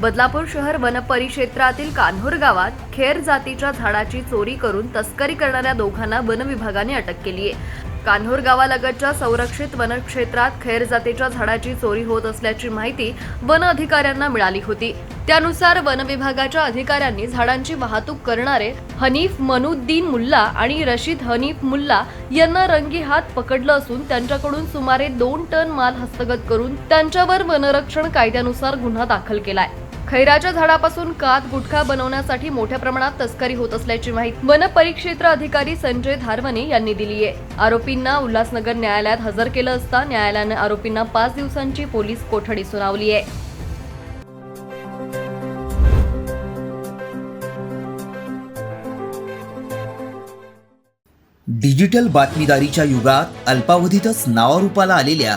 बदलापूर शहर वनपरिक्षेत्रातील कान्होर गावात खेर जातीच्या झाडाची चोरी करून तस्करी करणाऱ्या दोघांना वनविभागाने अटक केली आहे. कान्होर गावालगतच्या संरक्षित वनक्षेत्रात खैर जातीच्या झाडाची चोरी होत असल्याची माहिती वन अधिकाऱ्यांना मिळाली होती. त्यानुसार वन विभागाच्या अधिकाऱ्यांनी झाडांची वाहतूक करणारे हनीफ मनुद्दीन मुल्ला आणि रशीद हनीफ मुल्ला यांना रंगी हात पकडलं असून त्यांच्याकडून सुमारे दोन टन माल हस्तगत करून त्यांच्यावर वनरक्षण कायद्यानुसार गुन्हा दाखल केलाय. खैराच्या झाडापासून कात गुटखा बनवण्यासाठी मोठ्या प्रमाणात तस्करी होत असल्याची माहिती वन परिक्षेत्र अधिकारी संजय धारवणे यांनी दिली आहे. आरोपींना उल्हासनगर न्यायालयात हजर केलं असता न्यायालयानं आरोपींना पाच दिवसांची पोलीस कोठडी सुनावली आहे. डिजिटल बातमीदारीच्या युगात अल्पावधीतच नावारूपाला आलेल्या